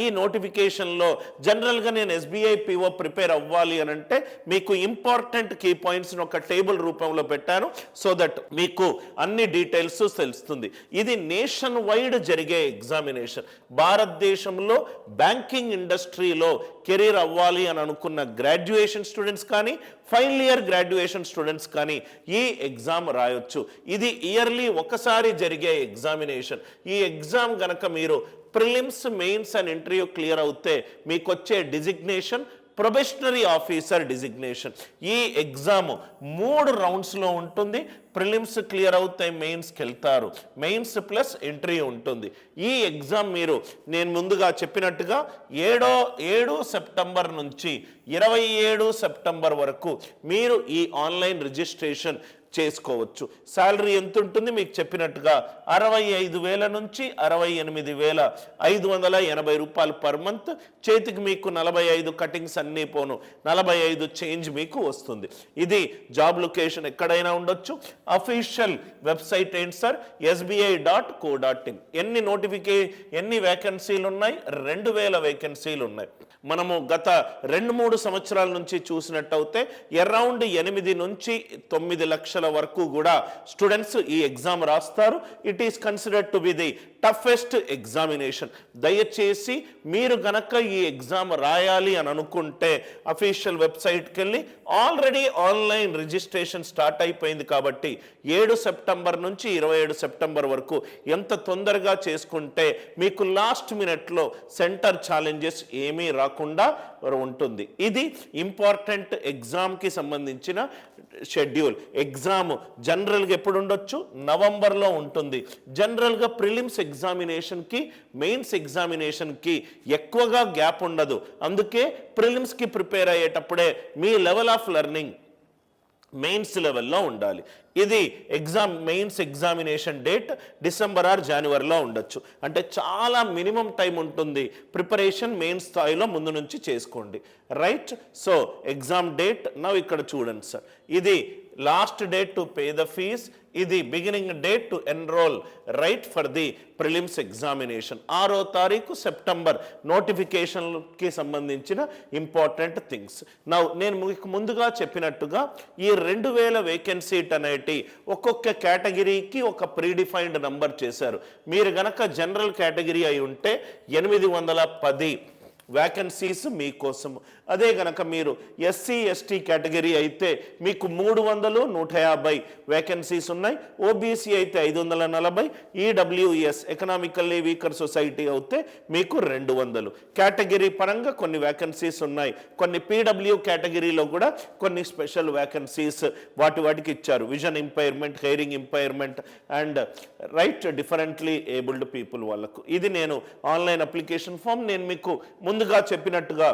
ఈ నోటిఫికేషన్లో జనరల్గా నేను ఎస్బీఐ పిఓ ప్రిపేర్ అవ్వాలి అని అంటే మీకు ఇంపార్టెంట్ కీ పాయింట్స్ని ఒక టేబుల్ రూపంలో పెట్టాను సో దట్ మీకు అన్ని డీటెయిల్స్ తెలుస్తుంది. ఇది నేషన్ వైడ్ జరిగే ఎగ్జామినేషన్. భారతదేశంలో బ్యాంకింగ్ ఇండస్ట్రీలో కెరీర్ అవ్వాలి అని అనుకున్న గ్రాడ్యుయేషన్ స్టూడెంట్స్ కానీ ఫైనల్ ఇయర్ గ్రాడ్యుయేషన్ స్టూడెంట్స్ కానీ ఈ ఎగ్జామ్ రాయొచ్చు. ఇది ఇయర్లీ ఒకసారి జరిగే ఎగ్జామినేషన్. ఈ ఎగ్జామ్ గనక మీరు prelims mains and interview clear అవుతే మీకు వచ్చే డిజిగ్నేషన్ ప్రొబెషనరీ ఆఫీసర్ డిజిగ్నేషన్ ఈ ఎగ్జామ్ మూడు రౌండ్స్లో ఉంటుంది ప్రిలిమ్స్ క్లియర్ అవుతాయి మెయిన్స్కి వెళ్తారు మెయిన్స్ ప్లస్ ఇంటర్వ్యూ ఉంటుంది. ఈ ఎగ్జామ్ మీరు నేను ముందుగా చెప్పినట్టుగా ఏడో ఏడు సెప్టెంబర్ నుంచి ఇరవై ఏడు సెప్టెంబర్ వరకు మీరు ఈ ఆన్లైన్ రిజిస్ట్రేషన్ చేసుకోవచ్చు. శాలరీ ఎంత ఉంటుంది మీకు చెప్పినట్టుగా అరవై ఐదు వేల నుంచి అరవై ఎనిమిది వేల ఐదు వందల ఎనభై రూపాయలు పర్ మంత్. చేతికి మీకు నలభై ఐదు కటింగ్స్ అన్నీ పోను. నలభై ఐదు చేంజ్ మీకు వస్తుంది. ఇది జాబ్ లొకేషన్ ఎక్కడైనా ఉండొచ్చు. అఫీషియల్ వెబ్సైట్ ఏంటి sir? SBI dot co dot in. ఎన్ని నోటిఫికే ఎన్ని వేకెన్సీలు ఉన్నాయి? రెండు వేల వేకెన్సీలు ఉన్నాయి. మనము గత రెండు మూడు సంవత్సరాల నుంచి చూసినట్టయితే అరౌండ్ ఎనిమిది నుంచి తొమ్మిది లక్షల వరకు కూడా స్టూడెంట్స్ ఈ ఎగ్జామ్ రాస్తారు. It is considered to be the toughest examination దయచేసి మీరు గనక ఈ ఎగ్జామ్ రాయాలి అని అనుకుంటే అఫీషియల్ వెబ్సైట్కి వెళ్ళి ఆల్రెడీ ఆన్లైన్ రిజిస్ట్రేషన్ స్టార్ట్ అయిపోయింది కాబట్టి ఏడు సెప్టెంబర్ నుంచి ఇరవై ఏడు సెప్టెంబర్ వరకు ఎంత తొందరగా చేసుకుంటే మీకు లాస్ట్ మినిట్లో సెంటర్ ఛాలెంజెస్ ఏమీ రాకుండా ఉంటుంది. ఇది ఇంపార్టెంట్ ఎగ్జామ్కి సంబంధించిన షెడ్యూల్ ఎగ్జామ్ జనరల్గా ఎప్పుడు ఉండొచ్చు? నవంబర్లో ఉంటుంది. జనరల్గా ప్రిలిమ్స్ ఎగ్జామినేషన్కి మెయిన్స్ ఎగ్జామినేషన్కి ఎక్కువగా గ్యాప్ ఉండదు. అందుకే ప్రిలిమ్స్కి ప్రిపేర్ అయ్యేటప్పుడే మీ లెవెల్ ఆఫ్ లెర్నింగ్ మెయిన్స్ లెవెల్లో ఉండాలి. ఇది exam mains examination date December or జనవరిలో ఉండొచ్చు. అంటే చాలా మినిమం టైం ఉంటుంది. ప్రిపరేషన్ మెయిన్ స్థాయిలో ముందు నుంచి చేసుకోండి. Right so exam date now ఇక్కడ చూడండి సార్ ఇది last date to pay the fees ఇది beginning date to enrol right for the prelims examination ఆరో తారీఖు సెప్టెంబర్ నోటిఫికేషన్కి సంబంధించిన ఇంపార్టెంట్ థింగ్స్ నా నేను మీకు ముందుగా చెప్పినట్టుగా ఈ రెండు వేల వేకెన్సీట్ అనేటి ఒక్కొక్క కేటగిరీకి ఒక ప్రీడిఫైన్డ్ నంబర్ చేశారు. మీరు గనక జనరల్ కేటగిరీ అయి ఉంటే ఎనిమిది వందల పది వ్యాకెన్సీస్ మీకోసం అదే గనక మీరు ఎస్సీ ఎస్టీ కేటగిరీ అయితే మీకు మూడు వందలు నూట యాభై వేకెన్సీస్ ఉన్నాయి. ఓబీసీ అయితే ఐదు వందల నలభై ఈడబ్ల్యూఎస్ ఎకనామికల్లీ వీకర్ సొసైటీ అయితే మీకు రెండు వందలు. కేటగిరీ పరంగా కొన్ని వేకెన్సీస్ ఉన్నాయి. కొన్ని పీడబ్ల్యూ కేటగిరీలో కూడా కొన్ని స్పెషల్ వేకెన్సీస్ వాటి వాటికి ఇచ్చారు. Vision impairment hearing impairment and right differently abled people వాళ్ళకు. ఇది నేను ఆన్లైన్ అప్లికేషన్ ఫామ్ నేను మీకు ముందు ముందుగా చెప్పినట్టుగా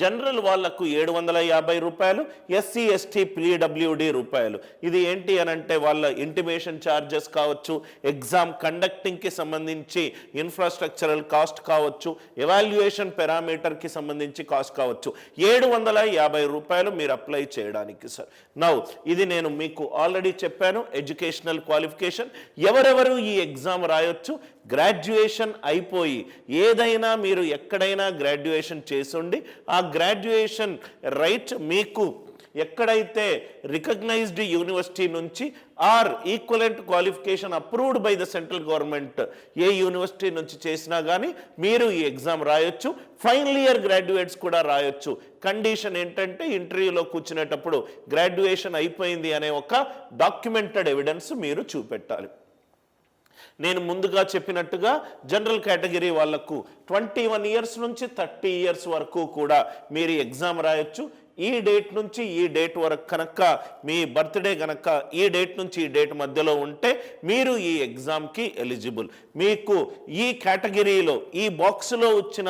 జనరల్ వాళ్ళకు ఏడు వందల యాభై రూపాయలు ఎస్సీ ఎస్టీ పీడబ్ల్యూడి రూపాయలు. ఇది ఏంటి అని అంటే వాళ్ళ ఇంటిమేషన్ ఛార్జెస్ కావచ్చు ఎగ్జామ్ కండక్టింగ్కి సంబంధించి ఇన్ఫ్రాస్ట్రక్చరల్ కాస్ట్ కావచ్చు ఎవాల్యుయేషన్ పెరామీటర్కి సంబంధించి కాస్ట్ కావచ్చు. ఏడు వందల యాభై రూపాయలు మీరు అప్లై చేయడానికి సార్. నౌ ఇది నేను మీకు ఆల్రెడీ చెప్పాను ఎడ్యుకేషనల్ క్వాలిఫికేషన్. ఎవరెవరు ఈ ఎగ్జామ్ రాయొచ్చు గ్రాడ్యుయేషన్ అయిపోయి ఏదైనా మీరు ఎక్కడైనా గ్రాడ్యుయేషన్ చేసుండి ఆ గ్రాడ్యుయేషన్ రైట్ మీకు ఎక్కడైతే రికగ్నైజ్డ్ యూనివర్సిటీ నుంచి or equivalent qualification approved by the central government A university నుంచి చేసినా కానీ మీరు ఈ ఎగ్జామ్ రాయొచ్చు. ఫైనల్ ఇయర్ గ్రాడ్యుయేట్స్ కూడా రాయొచ్చు. కండిషన్ ఏంటంటే ఇంటర్వ్యూలో కూర్చునేటప్పుడు గ్రాడ్యుయేషన్ అయిపోయింది అనే ఒక డాక్యుమెంటెడ్ ఎవిడెన్స్ మీరు చూపెట్టాలి. నేను ముందుగా చెప్పినట్టుగా జనరల్ కేటగిరీ వాళ్ళకు ట్వంటీ వన్ ఇయర్స్ నుంచి థర్టీ ఇయర్స్ వరకు కూడా మీరు ఎగ్జామ్ రాయొచ్చు. ఈ డేట్ నుంచి ఈ డేట్ వరకు కనుక మీ బర్త్డే కనుక ఈ డేట్ నుంచి ఈ డేట్ మధ్యలో ఉంటే మీరు ఈ ఎగ్జామ్కి ఎలిజిబుల్. మీకు ఈ కేటగిరీలో ఈ బాక్స్లో వచ్చిన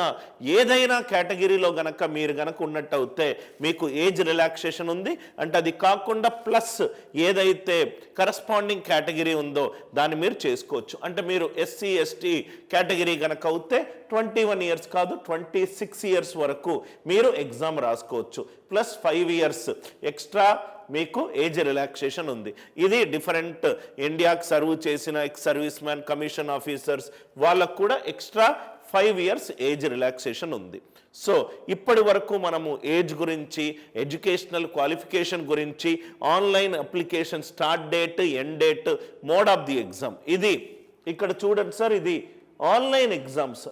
ఏదైనా కేటగిరీలో గనక మీరు గనక ఉన్నట్టు అయితే మీకు ఏజ్ రిలాక్సేషన్ ఉంది. అంటే అది కాకుండా ప్లస్ ఏదైతే కరస్పాండింగ్ కేటగిరీ ఉందో దాన్ని మీరు చేసుకోవచ్చు. అంటే మీరు ఎస్సీ ఎస్టీ కేటగిరీ కనుక అవుతే ట్వంటీ వన్ ఇయర్స్ కాదు ట్వంటీ సిక్స్ ఇయర్స్ వరకు మీరు ఎగ్జామ్ రాసుకోవచ్చు. Plus five years. ఎక్స్ట్రా మీకు ఏజ్ రిలాక్సేషన్ ఉంది. ఇది డిఫరెంట్. ఇండియాకి సర్వ్ చేసిన ex service man commission officers వాళ్ళకు కూడా extra five years age relaxation ఉంది. సో ఇప్పటి వరకు మనము ఏజ్ గురించి ఎడ్యుకేషనల్ క్వాలిఫికేషన్ గురించి online application start date end date mode of the exam. ఇది ఇక్కడ చూడండి సార్ ఇది ఆన్లైన్ ఎగ్జామ్స్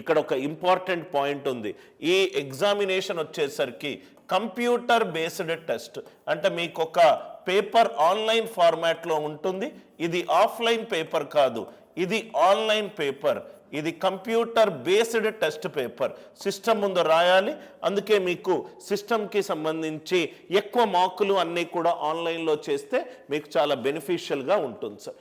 ఇక్కడ ఒక ఇంపార్టెంట్ పాయింట్ ఉంది. ఈ ఎగ్జామినేషన్ వచ్చేసరికి కంప్యూటర్ బేస్డ్ టెస్ట్. అంటే మీకు ఒక పేపర్ ఆన్లైన్ ఫార్మాట్లో ఉంటుంది. ఇది ఆఫ్లైన్ పేపర్ కాదు. ఇది ఆన్లైన్ పేపర్. ఇది computer based test paper. System ముందు రాయాలి. అందుకే మీకు సిస్టమ్కి సంబంధించి ఎక్కువ మార్కులు అన్నీ కూడా ఆన్లైన్లో చేస్తే మీకు చాలా బెనిఫిషియల్గా ఉంటుంది సార్.